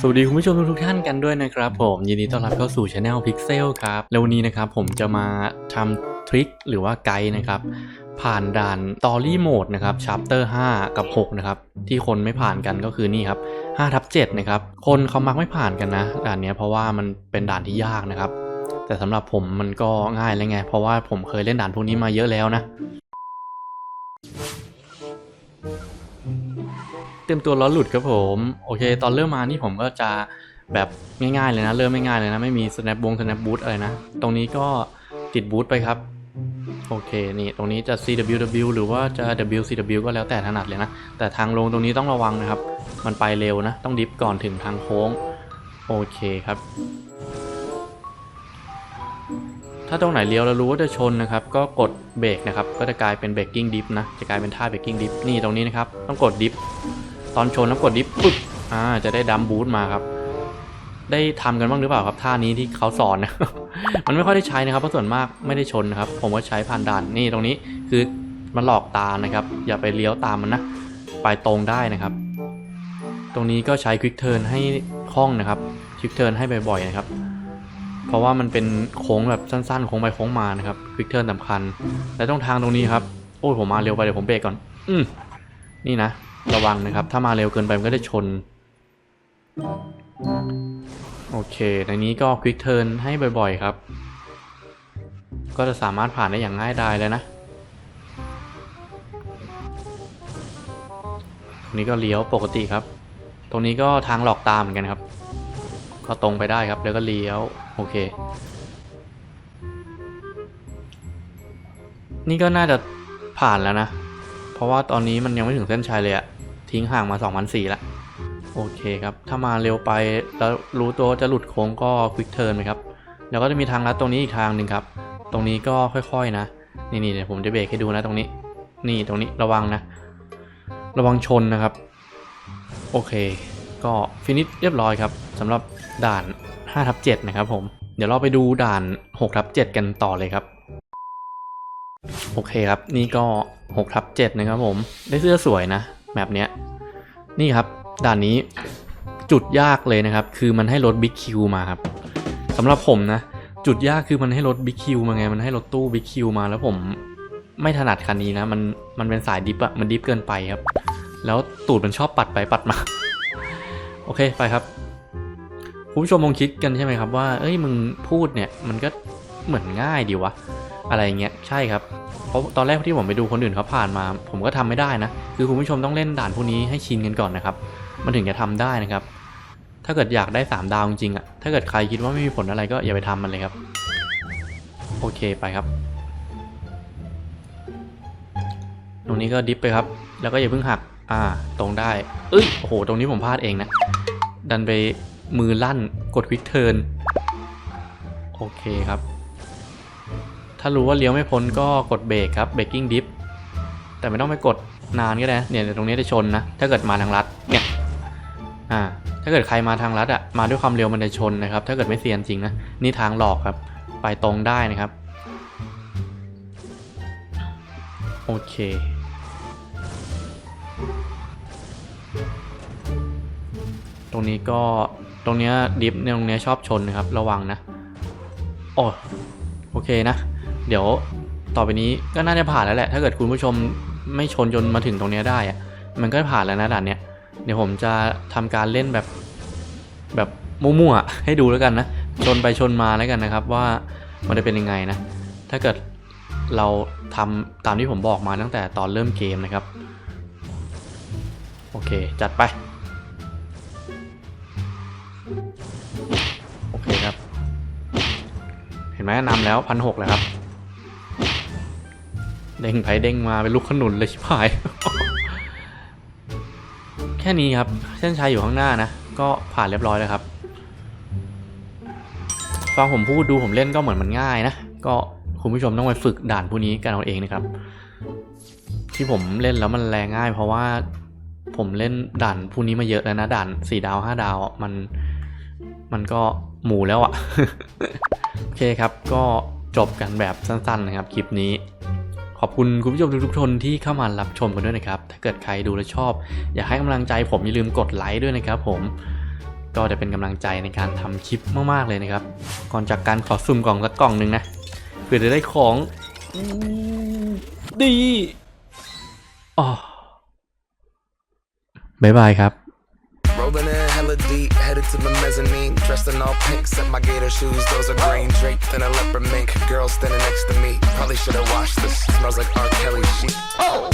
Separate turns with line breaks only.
สวัสดีคุณผู้ชมทุกท่านกันด้วยนะครับผมยินดีต้อนรับเข้าสู่ช anel Pixel ครับแล้ววันนี้นะครับผมจะมาทำทริคหรือว่าไกด์นะครับ ผ่านด่าน Story Mode นะครับ Chapter 5กับ 6 นะครับ ที่คนไม่ผ่านกันก็คือนี่ครับ5ทับ7นะครับ คนเขามักไม่ผ่านกันนะ ด่านเนี้ยเพราะว่ามันเป็นด่านที่ยากนะครับ แต่สำหรับผมมันก็ง่ายเลยไง เพราะว่าผมเคยเล่นด่านพวกนี้มาเยอะแล้วนะ เตรียมตัวล้อหลุดครับผมโอเค ตอนเริ่มมานี่ผมก็จะแบบง่ายๆเลยนะ เริ่มไม่ง่ายเลยนะ ไม่มี snap บง snap boot อะไรนะ ตรงนี้ก็ติดบูทไปครับ โอเคนี่ตรงนี้จะ CWW หรือว่าจะ WCW ก็แล้วแต่ถนัดเลยนะ แต่ทางลงตรงนี้ต้องระวังนะครับ มันไปเร็วนะ ต้องดิฟก่อนถึงทางโค้ง โอเคครับ ถ้าตรงไหนเลี้ยวแล้วรู้ว่าจะชนนะครับ ก็กดเบรกนะครับ ก็จะกลายเป็นเบรกกิ้งดิฟนะ จะกลายเป็นท่าเบรกกิ้งดิฟนี่ตรงนี้นะครับ ต้องกดดิฟ ตอนชนแล้วกดดิฟปึ๊บอ่าจะได้ดัมบูทมาครับ ได้ทำกันบ้างหรือเปล่าครับท่านี้ที่เขาสอนนะมันไม่ค่อยได้ใช้นะครับเพราะส่วนมากไม่ได้ชนนะครับ ผมก็ใช้ผ่านด่านนี่ตรงนี้คือมันหลอกตานะครับ อย่าไปเลี้ยวตามมันนะไปตรงได้นะครับ ตรงนี้ก็ใช้ควิกเทิร์นให้คล่องนะครับควิกเทิร์นให้บ่อยๆนะครับ เพราะว่ามันเป็นโค้งแบบสั้นๆโค้งไปโค้งมานะครับควิกเทิร์นสำคัญ และตรงทางตรงนี้ครับโอ้ยผมมาเร็วไปเดี๋ยวผมเบรกก่อน อืมนี่นะ ระวังนะครับ ถ้ามาเร็วเกินไปมันก็จะชน โอเค ในนี้ก็ควิกเทิร์นให้บ่อยๆครับ ก็จะสามารถผ่านได้อย่างง่ายดายเลยนะตรงนี้ก็เลี้ยวปกติครับ ตรงนี้ก็ทางหลอกตามเหมือนกันครับ ก็ตรงไปได้ครับ แล้วก็เลี้ยว โอเค นี่ก็น่าจะผ่านแล้วนะ เพราะว่าตอนนี้มันยังไม่ถึงเส้นชัยเลยอะ ทิ้งห่างมา2,004ละโอเคครับ ถ้ามาเร็วไปแล้วรู้ตัวจะหลุดโค้งก็ควิกเทิร์นไปครับ แล้วก็จะมีทางลัดตรงนี้อีกทางหนึ่งครับ ตรงนี้ก็ค่อยๆนะ นี่นี่เดี๋ยวผมจะเบรกให้ดูนะตรงนี้ นี่ตรงนี้ระวังนะ ระวังชนนะครับ โอเค ก็ฟินิชเรียบร้อยครับสำหรับด่าน5ทับ7นะครับผม เดี๋ยวเราไปดูด่าน6ทับ7กันต่อเลยครับ โอเคครับ นี่ก็6ทับ7นะครับผม ได้เสื้อสวยนะ แบบเนี้ยนี่ครับ ด่านนี้จุดยากเลยนะครับ คือมันให้รถบิ๊กคิวมาครับสำหรับผมนะ จุดยากคือมันให้รถบิ๊กคิวมาไง มันให้รถตู้บิ๊กคิวมาแล้วผมไม่ถนัดคันนี้นะ มันมันเป็นสายดิฟอะมันดิฟเกินไปครับ แล้วตูดมันชอบปัดไปปัดมา โอเคไปครับคุณผู้ชมลองคิดกันใช่ไหมครับว่า เอ้ยมึงพูดเนี่ย มันก็เหมือนง่ายดีวะ อะไรเงี้ยใช่ครับเพราะตอนแรกที่ผมไปดูคนอื่นเขาผ่านมา ผมก็ทำไม่ได้นะ คือคุณผู้ชมต้องเล่นด่านพวกนี้ให้ชินกันก่อนนะครับ มันถึงจะทำได้นะครับ ถ้าเกิดอยากได้สามดาวจริงๆอะถ้าเกิดใครคิดว่าไม่มีผลอะไรก็อย่าไปทำมันเลยครับ โอเคไปครับ ตรงนี้ก็ดิฟไปครับ แล้วก็อย่าเพิ่งหัก อ่า ตรงได้ เอ้ยโอ้โห ตรงนี้ผมพลาดเองนะ ดันไปมือลั่นกดควิกเทิร์นโอเคครับ ถ้ารู้ว่าเลี้ยวไม่พ้นก็กดเบรกครับเบรกกิ้งดิฟแต่ไม่ต้องไปกดนานก็ได้เนี่ยตรงนี้จะชนนะ ถ้าเกิดมาทางลัดเนี่ยอ่าถ้าเกิดใครมาทางลัดอะมาด้วยความเร็วมันจะชนนะครับ ถ้าเกิดไม่เซียนจริงนะนี่ทางหลอกครับ ไปตรงได้นะครับ โอเคตรงนี้ก็ตรงเนี้ยดิฟเนี่ยตรงเนี้ยชอบชนนะครับ ระวังนะ โอ้โอเคนะ เดี๋ยวต่อไปนี้ก็น่าจะผ่านแล้วแหละ ถ้าเกิดคุณผู้ชมไม่ชนจนมาถึงตรงนี้ได้อะมันก็ผ่านแล้วนะด่านเนี้ยเดี๋ยวผมจะทำการเล่นแบบแบบมั่วๆให้ดูแล้วกันนะชนไปชนมาแล้วกันนะครับ ว่ามันจะเป็นยังไงนะ ถ้าเกิดเราทำตามที่ผมบอกมาตั้งแต่ตอนเริ่มเกมนะครับ โอเค จัดไป โอเคครับ เห็นไหมนำแล้วพันหกแล้วครับ เด้งไปเด้งมาเป็นลูกขนุนเลยชิบหาย แค่นี้ครับ เส้นชัยอยู่ข้างหน้านะ ก็ผ่านเรียบร้อยแล้วครับ ฟังผมพูดดูผมเล่นก็เหมือนมันง่ายนะ ก็คุณผู้ชมต้องไปฝึกด่านพวกนี้กันเอาเองนะครับ ที่ผมเล่นแล้วมันแรงง่าย เพราะว่าผมเล่นด่านพวกนี้มาเยอะแล้วนะด่านสี่ดาวห้าดาวมันมันก็หมูแล้วอะ โอเคครับก็จบกันแบบสั้นๆนะครับคลิปนี้ ขอบคุณคุณผู้ชมทุกๆคนที่เข้ามารับชมกันด้วยนะครับ ถ้าเกิดใครดูแล้วชอบ อยากให้กำลังใจผมอย่าลืมกดไลค์ด้วยนะครับผม ก็จะเป็นกำลังใจในการทำคลิปมากๆเลยนะครับ ก่อนจากการขอสุ่มกล่องสักกล่องหนึ่งนะเพื่อจะได้ของอืมดีอ๋อบายบายครับ
Rolling in hella deep, headed to the mezzanine, dressed in all pink. Set my gator shoes, those are green draped in a leopard mink. Girl standing next to me, probably should have washed this. Smells like R. Kelly sheet. Oh.